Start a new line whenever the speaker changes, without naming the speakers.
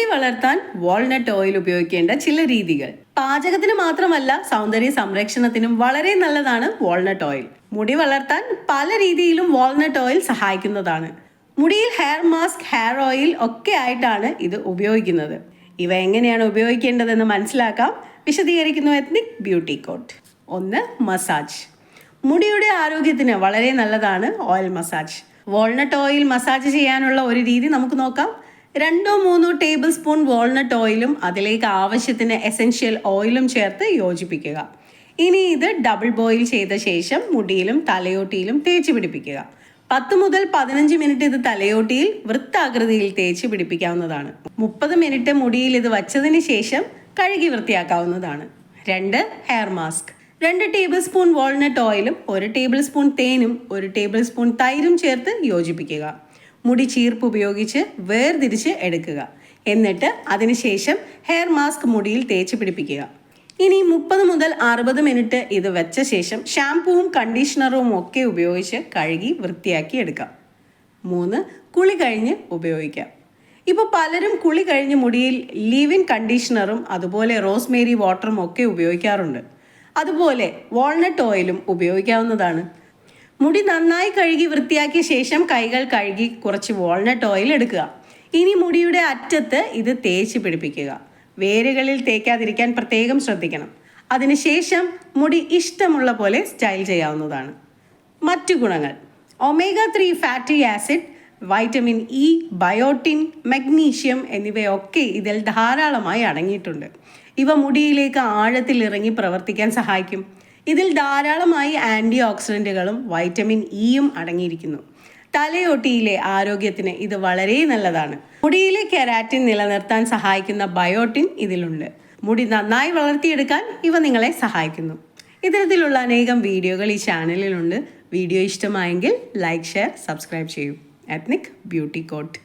മുടി വളർത്താൻ walnut oil ഉപയോഗിക്കേണ്ട ചില രീതികൾ. പാചകത്തിന് മാത്രമല്ല സൗന്ദര്യ സംരക്ഷണത്തിനും വളരെ നല്ലതാണ് വാൾനട്ട് ഓയിൽ മുടി വളർത്താൻ പല രീതിയിലും വാൾനട്ട് ഓയിൽ സഹായിക്കുന്നതാണ്. മുടിയിൽ ഹെയർ മാസ്ക് ഹെയർ ഓയിൽ ഒക്കെ ആയിട്ടാണ് ഇത് ഉപയോഗിക്കുന്നത്. ഇവ എങ്ങനെയാണ് ഉപയോഗിക്കേണ്ടതെന്ന് മനസ്സിലാക്കാം. വിശദീകരിക്കുന്നു എത്നിക് ബ്യൂട്ടി കോട്ട് ഒന്ന് മസാജ് മുടിയുടെ ആരോഗ്യത്തിന് വളരെ നല്ലതാണ് oil massage walnut oil massage ചെയ്യാനുള്ള ഒരു രീതി നമുക്ക് നോക്കാം. രണ്ടോ മൂന്നോ ടേബിൾ സ്പൂൺ വാൾനട്ട് ഓയിലും അതിലേക്ക് ആവശ്യത്തിന് എസെൻഷ്യൽ ഓയിലും ചേർത്ത് യോജിപ്പിക്കുക. ഇനി ഇത് ഡബിൾ ബോയിൽ ചെയ്ത ശേഷം മുടിയിലും തലയോട്ടിയിലും തേച്ച് പിടിപ്പിക്കുക. പത്ത് മുതൽ പതിനഞ്ച് മിനിറ്റ് ഇത് തലയോട്ടിയിൽ വൃത്താകൃതിയിൽ തേച്ച് പിടിപ്പിക്കാവുന്നതാണ്. മുപ്പത് മിനിറ്റ് മുടിയിൽ ഇത് വച്ചതിന് ശേഷം കഴുകി വൃത്തിയാക്കാവുന്നതാണ്. രണ്ട് ഹെയർ മാസ്ക് രണ്ട് ടേബിൾ സ്പൂൺ വാൾനട്ട് ഓയിലും ഒരു ടേബിൾ സ്പൂൺ തേനും ഒരു ടേബിൾ സ്പൂൺ തൈരും ചേർത്ത് യോജിപ്പിക്കുക. മുടി ചീർപ്പ് ഉപയോഗിച്ച് വേർതിരിച്ച് എടുക്കുക. എന്നിട്ട് അതിനുശേഷം ഹെയർ മാസ്ക് മുടിയിൽ തേച്ച് പിടിപ്പിക്കുക. ഇനി മുപ്പത് മുതൽ അറുപത് മിനിറ്റ് ഇത് വെച്ച ശേഷം ഷാംപൂവും കണ്ടീഷണറും ഒക്കെ ഉപയോഗിച്ച് കഴുകി വൃത്തിയാക്കി എടുക്കാം. മൂന്ന് കുളി കഴിഞ്ഞ് ഉപയോഗിക്കാം. ഇപ്പോൾ പലരും കുളി കഴിഞ്ഞ് മുടിയിൽ ലീവിൻ കണ്ടീഷണറും അതുപോലെ റോസ്മേരി വാട്ടറും ഒക്കെ ഉപയോഗിക്കാറുണ്ട്. അതുപോലെ വാൾനട്ട് ഓയിലും ഉപയോഗിക്കാവുന്നതാണ്. മുടി നന്നായി കഴുകി വൃത്തിയാക്കിയ ശേഷം കൈകൾ കഴുകി കുറച്ച് വാൾനട്ട് ഓയിൽ എടുക്കുക. ഇനി മുടിയുടെ അറ്റത്ത് ഇത് തേച്ച് പിടിപ്പിക്കുക. വേരുകളിൽ തേക്കാതിരിക്കാൻ പ്രത്യേകം ശ്രദ്ധിക്കണം. അതിനുശേഷം മുടി ഇഷ്ടമുള്ള പോലെ സ്റ്റൈൽ ചെയ്യാവുന്നതാണ്. മറ്റു ഗുണങ്ങൾ. Omega three fatty acid vitamin E biotin magnesium എന്നിവയൊക്കെ ഇതിൽ ധാരാളമായി അടങ്ങിയിട്ടുണ്ട്. ഇവ മുടിയിലേക്ക് ആഴത്തിൽ ഇറങ്ങി പ്രവർത്തിക്കാൻ സഹായിക്കും. ഇതിൽ ധാരാളമായി ആന്റി ഓക്സിഡന്റുകളും വൈറ്റമിൻ ഇയും അടങ്ങിയിരിക്കുന്നു. തലയോട്ടിയിലെ ആരോഗ്യത്തിന് ഇത് വളരെ നല്ലതാണ്. മുടിയിലെ കെരാറ്റിൻ നിലനിർത്താൻ സഹായിക്കുന്ന ബയോട്ടിൻ ഇതിലുണ്ട്. മുടി നന്നായി വളർത്തിയെടുക്കാൻ ഇവ നിങ്ങളെ സഹായിക്കുന്നു. ഇത്തരത്തിലുള്ള അനേകം വീഡിയോകൾ ഈ ചാനലിലുണ്ട്. വീഡിയോ ഇഷ്ടമായെങ്കിൽ ലൈക്ക് ഷെയർ സബ്സ്ക്രൈബ് ചെയ്യൂ. Ethnic beauty coat